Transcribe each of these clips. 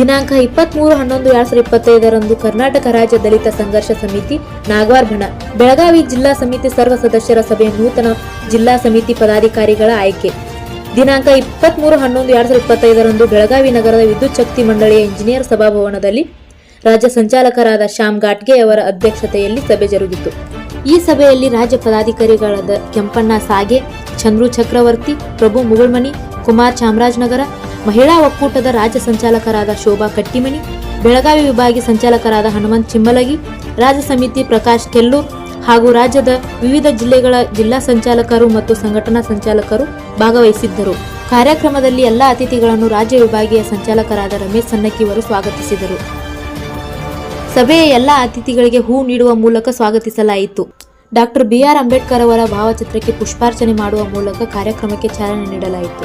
ದಿನಾಂಕ ಇಪ್ಪತ್ಮೂರು ಹನ್ನೊಂದು, ಎರಡ್ ಸಾವಿರದ ಇಪ್ಪತ್ತೈದರಂದು ಕರ್ನಾಟಕ ರಾಜ್ಯ ದಲಿತ ಸಂಘರ್ಷ ಸಮಿತಿ ನಾಗವಾರ್ ಬಣ ಬೆಳಗಾವಿ ಜಿಲ್ಲಾ ಸಮಿತಿ ಸರ್ವ ಸದಸ್ಯರ ಸಭೆ ನೂತನ ಜಿಲ್ಲಾ ಸಮಿತಿ ಪದಾಧಿಕಾರಿಗಳ ಆಯ್ಕೆ. ದಿನಾಂಕ ಇಪ್ಪತ್ಮೂರು ಹನ್ನೊಂದು, ಎರಡ್ ಸಾವಿರದ ಇಪ್ಪತ್ತೈದರಂದು ಬೆಳಗಾವಿ ನಗರದ ವಿದ್ಯುತ್ ಶಕ್ತಿ ಮಂಡಳಿಯ ಇಂಜಿನಿಯರ್ ಸಭಾಭವನದಲ್ಲಿ ರಾಜ್ಯ ಸಂಚಾಲಕರಾದ ಶ್ಯಾಮ್ ಘಾಟ್ಗೆ ಅವರ ಅಧ್ಯಕ್ಷತೆಯಲ್ಲಿ ಸಭೆ ಜರುಗಿತು. ಈ ಸಭೆಯಲ್ಲಿ ರಾಜ್ಯ ಪದಾಧಿಕಾರಿಗಳಾದ ಕೆಂಪಣ್ಣ ಸಾಗೆ, ಚಂದ್ರು ಚಕ್ರವರ್ತಿ, ಪ್ರಭು ಮುಗುಳ್ಮನಿ ಕುಮಾರ್ ಚಾಮರಾಜನಗರ ಮಹಿಳಾ ಒಕ್ಕೂಟದ ರಾಜ್ಯ ಸಂಚಾಲಕರಾದ ಶೋಭಾ ಕಟ್ಟಿಮನಿ ಬೆಳಗಾವಿ ವಿಭಾಗೀಯ ಸಂಚಾಲಕರಾದ ಹನುಮಂತ್ ಚಿಮ್ಮಲಗಿ, ರಾಜ್ಯ ಸಮಿತಿ ಪ್ರಕಾಶ್ ಕೆಲ್ಲೂರ್ ಹಾಗೂ ರಾಜ್ಯದ ವಿವಿಧ ಜಿಲ್ಲೆಗಳ ಜಿಲ್ಲಾ ಸಂಚಾಲಕರು ಮತ್ತು ಸಂಘಟನಾ ಸಂಚಾಲಕರು ಭಾಗವಹಿಸಿದ್ದರು. ಕಾರ್ಯಕ್ರಮದಲ್ಲಿ ಎಲ್ಲ ಅತಿಥಿಗಳನ್ನು ರಾಜ್ಯ ವಿಭಾಗೀಯ ಸಂಚಾಲಕರಾದ ರಮೇಶ್ ಸನ್ನಕ್ಕಿಯವರು ಸ್ವಾಗತಿಸಿದರು. ಸಭೆಯ ಎಲ್ಲ ಅತಿಥಿಗಳಿಗೆ ಹೂ ನೀಡುವ ಮೂಲಕ ಸ್ವಾಗತಿಸಲಾಯಿತು. ಡಾಕ್ಟರ್ ಬಿಆರ್ ಅಂಬೇಡ್ಕರ್ ಅವರ ಭಾವಚಿತ್ರಕ್ಕೆ ಪುಷ್ಪಾರ್ಚನೆ ಮಾಡುವ ಮೂಲಕ ಕಾರ್ಯಕ್ರಮಕ್ಕೆ ಚಾಲನೆ ನೀಡಲಾಯಿತು.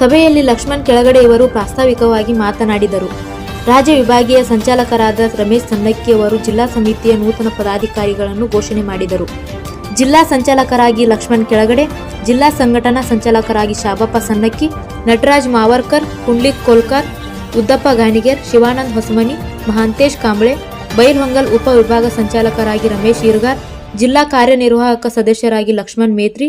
ಸಭೆಯಲ್ಲಿ ಲಕ್ಷ್ಮಣ್ ಕೆಳಗಡೆ ಇವರು ಪ್ರಾಸ್ತಾವಿಕವಾಗಿ ಮಾತನಾಡಿದರು. ರಾಜ್ಯ ವಿಭಾಗೀಯ ಸಂಚಾಲಕರಾದ ರಮೇಶ್ ಸಂದಕ್ಕಿ ಅವರು ಜಿಲ್ಲಾ ಸಮಿತಿಯ ನೂತನ ಪದಾಧಿಕಾರಿಗಳನ್ನು ಘೋಷಣೆ ಮಾಡಿದರು. ಜಿಲ್ಲಾ ಸಂಚಾಲಕರಾಗಿ ಲಕ್ಷ್ಮಣ್ ಕೆಳಗಡೆ, ಜಿಲ್ಲಾ ಸಂಘಟನಾ ಸಂಚಾಲಕರಾಗಿ ಶಾಬಪ್ಪ ಸನ್ನಕ್ಕಿ ನಟರಾಜ್ ಮಾವರ್ಕರ್, ಪುಂಡ್ಲಿಕ್ ಕೋಲ್ಕರ್, ಉದ್ದಪ್ಪ ಗಾಣಿಗೇರ್, ಶಿವಾನಂದ್ ಹೊಸಮನಿ, ಮಹಾಂತೇಶ್ ಕಾಂಬ್ಳೆ ಬೈಲ್ಹೊಂಗಲ್ ಉಪ ವಿಭಾಗ ಸಂಚಾಲಕರಾಗಿ ರಮೇಶ್ ಈರ್ಗಾರ್, ಜಿಲ್ಲಾ ಕಾರ್ಯನಿರ್ವಾಹಕ ಸದಸ್ಯರಾಗಿ ಲಕ್ಷ್ಮಣ್ ಮೇತ್ರಿ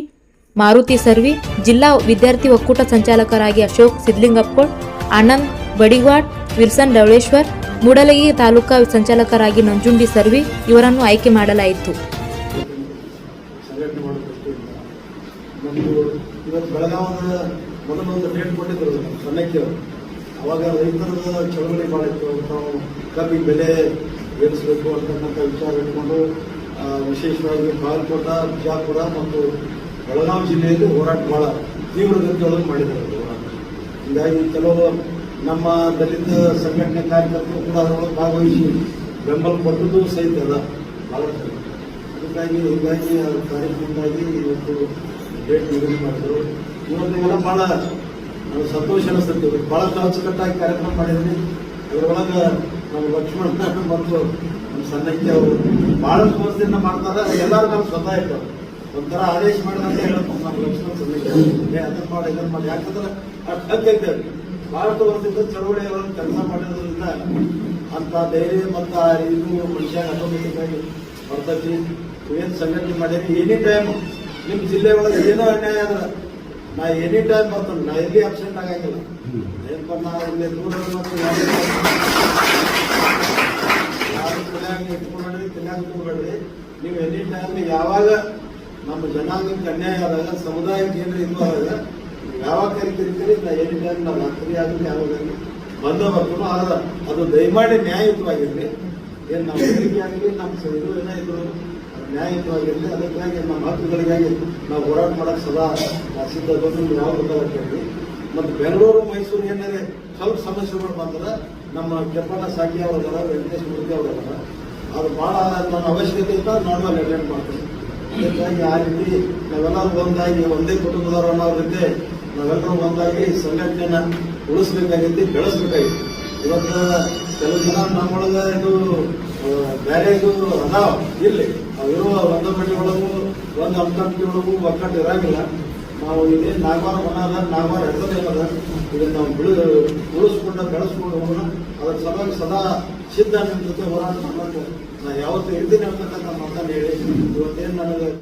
ಮಾರುತಿ ಸರ್ವಿ ಜಿಲ್ಲಾ ವಿದ್ಯಾರ್ಥಿ ಒಕ್ಕೂಟ ಸಂಚಾಲಕರಾಗಿ ಅಶೋಕ್ ಸಿದ್ಲಿಂಗಪ್ಪಳ್ ಆನಂದ್ ಬಡಿವಾಡ್ ವಿಲ್ಸನ್ ಡವಳೇಶ್ವರ್ ಮೂಡಲಗಿ ತಾಲೂಕಾ ಸಂಚಾಲಕರಾಗಿ ನಂಜುಂಡಿ ಸರ್ವಿ ಇವರನ್ನು ಆಯ್ಕೆ ಮಾಡಲಾಯಿತು ಅವಾಗ ರೈತರ ಚಳವಳಿ ಮಾಡಿತ್ತು ನಾವು ಕಬ್ಬಿಗೆ ಬೆಲೆ ಏರಿಸಬೇಕು ಅಂತಕ್ಕಂಥ ವಿಚಾರ ಇಟ್ಕೊಂಡು ವಿಶೇಷವಾಗಿ ಬಾಗಲಕೋಟ ಬಿಜಾಪುರ ಮತ್ತು ಬೆಳಗಾವಿ ಜಿಲ್ಲೆಯಲ್ಲಿ ಹೋರಾಟ ಭಾಳ ತೀವ್ರಗತಿಯೊಳಗೆ ಮಾಡಿದ್ದಾರೆ ಹೋರಾಟ. ಹೀಗಾಗಿ ಕೆಲವು ನಮ್ಮ ದಲಿತ ಸಂಘಟನೆ ಕಾರ್ಯಕರ್ತರು ಕೂಡ ಅದರೊಳಗೆ ಭಾಗವಹಿಸಿ ಬೆಂಬಲ ಕೊಟ್ಟದ್ದು ಸಹಿತ ಅದ ಭಾಳ ಜನ. ಅದಕ್ಕಾಗಿ ಹೀಗಾಗಿ ಕಾರ್ಯಕ್ರಮದಿಂದಾಗಿ ಇವತ್ತು ಡೇಟ್ ನಿಗದಿ ಮಾಡಿದ್ರು. ಇವತ್ತಿಗೆಲ್ಲ ಭಾಳ ಸಂತೋಷ ಅನಿಸ್ತೈತಿ. ಭಾಳ ಅಚ್ಚುಕಟ್ಟಾಗಿ ಕಾರ್ಯಕ್ರಮ ಮಾಡಿದ್ರಿ ಅದರೊಳಗೆ ನಮ್ಮ ಲಕ್ಷ್ಮಣ ಮತ್ತು ನಮ್ಮ ಸಣ್ಣಕ್ಕೆ ಅವರು ಭಾಳ ಸಮಸ್ಯೆಯನ್ನು ಮಾಡ್ತಾರೆ ಎಲ್ಲರೂ ನಮ್ಮ ಸ್ವತಃ ಇಟ್ಟರು ಒಂಥರ ಆದೇಶ ಮಾಡಿದಂತ ಹೇಳಪ್ಪ ನಮ್ಮ ಲಕ್ಷ್ಮಣ ಅದನ್ನ ಮಾಡಿ, ಇದನ್ನ ಮಾಡಿ. ಯಾಕಂದ್ರೆ ಹಕ್ಕೈತೆ ಭಾಳಷ್ಟು ವರ್ಷದಿಂದ ಚಳವಳಿ ಅವರನ್ನು ಕೆಲಸ ಮಾಡಿರೋದ್ರಿಂದ ಅಂತ ಧೈರ್ಯ ಮತ್ತು ಆ ಇದು ಮನುಷ್ಯ ಆಟೋಮೆಟಿಕ್ ಆಗಿ ಬರ್ತೈತಿ. ಏನು ಸಂಘಟನೆ ಮಾಡಿದ್ರೆ ಎನಿ ಟೈಮ್ ನಿಮ್ಮ ಜಿಲ್ಲೆ ಒಳಗೆ ಏನೋ ಅನ್ಯಾಯ ಆದ್ರೆ ನಾ ಎನಿ ಟೈಮ್ ಬರ್ತೇನೆ. ನಾ ಎಲ್ಲಿ ಅಬ್ಸೆಂಟ್ ಆಗಂಗಿಲ್ಲ. ಏನಪ್ಪ ನಾ ಇಲ್ಲಿ ದೂರ ಯಾರು ತಲೆಯಾಗ ಇಟ್ಕೊಂಡ್ರಿ ತಲೆಯಾಗ ಇಟ್ಕೊಂಡ್ರಿ ನೀವು ಎನಿ ಟೈಮ್ ಯಾವಾಗ ನಮ್ಮ ಜನಾಂಗಕ್ಕೆ ಅನ್ಯಾಯ ಆದಾಗ ಸಮುದಾಯಕ್ಕೆ ಏನ್ರಿ ಇದು ಆದಾಗ ಯಾವಾಗ ಕರಿತಿರ್ತೀರಿ ಕರಿತೀರಿ ನಾ ಎನಿ ಟೈಮ್ ಮಂತ್ರಿ ಆಗಲಿ ಯಾವಾಗ ಬಂದ ಬರ್ತನೋ ಆದ್ರೆ ಅದು ದಯಮಾಡಿ ನ್ಯಾಯಯುತವಾಗಿರ್ಲಿ. ಏನು ನಮ್ಮ ಆಗಲಿ, ನಮ್ಮ ಇದು ಏನೋ ನ್ಯಾಯಯುತವಾಗಿರ್ಲಿ, ಅದಕ್ಕಾಗಿ ನಮ್ಮ ಹಕ್ಕುಗಳಿಗಾಗಿ ನಾವು ಹೋರಾಟ ಮಾಡಕ್ಕೆ ಸದಾ ಸಿದ್ಧ ಬಂದು ಯಾವ ಕೇಳಿ ಮತ್ತು ಬೆಂಗಳೂರು, ಮೈಸೂರು ಏನಾದ್ರೆ ಸ್ವಲ್ಪ ಸಮಸ್ಯೆಗಳು ಬಂದ್ರೆ ನಮ್ಮ ಕೆಪ್ಪಣ್ಣ ಸಾಕಿ ಅವರದಲ್ಲ ವೆಂಕಟೇಶ್ ಮೂರ್ತಿ ಅವರದಲ್ಲ ಅದು ಭಾಳ ನನ್ನ ಅವಶ್ಯಕತೆ ಇದ್ದ ನಾರ್ಮಲ್ ಅಟೆಂಡ್ ಮಾಡ್ತೀನಿ ಅದಕ್ಕಾಗಿ ಆ ರೀತಿ ನಾವೆಲ್ಲರೂ ಒಂದಾಗಿ, ಒಂದೇ ಕುಟುಂಬದವರು ರೀತಿ ನಾವೆಲ್ಲರೂ ಒಂದಾಗಿ ಸಂಘಟನೆಯನ್ನ ಉಳಿಸ್ಬೇಕಾಗಿತ್ತು, ಬೆಳೆಸ್ಬೇಕಾಗಿತ್ತು. ಇವತ್ತು ಕೆಲವು ಜನ ನಮ್ಮೊಳಗೆ ಇದು ಬೇರೆ ಇದು ಅದಾವ ಇಲ್ಲಿ ಅವಿರುವ ಒಂದು ಮಟ್ಟಿ ಒಳಗೂ ಒಂದು ಅಂಕಿ ಒಳಗೂ ಒಕ್ಕಟ್ಟು ಇರಂಗಿಲ್ಲ. ನಾವು ಇಲ್ಲಿ ನಾಗವಾರ ಮನ ಅದ ನಾಗವಾರ ಏನದ ಇದನ್ನ ನಾವು ಬಿಡು ಉಳಿಸ್ಕೊಂಡು ಬೆಳೆಸ್ಕೊಂಡು ಅದರ ಸಲುವಾಗಿ ಸದಾ ಸಿದ್ಧ ಜೊತೆ ಹೋರಾಟ ಮಾಡಬೇಕು. ನಾ ಯಾವತ್ತೂ ಇರ್ತೀನಿ ಅಂತಕ್ಕಂಥ ಮಾತನ್ನು ಹೇಳಿ ಇವತ್ತೇನು ನನಗೆ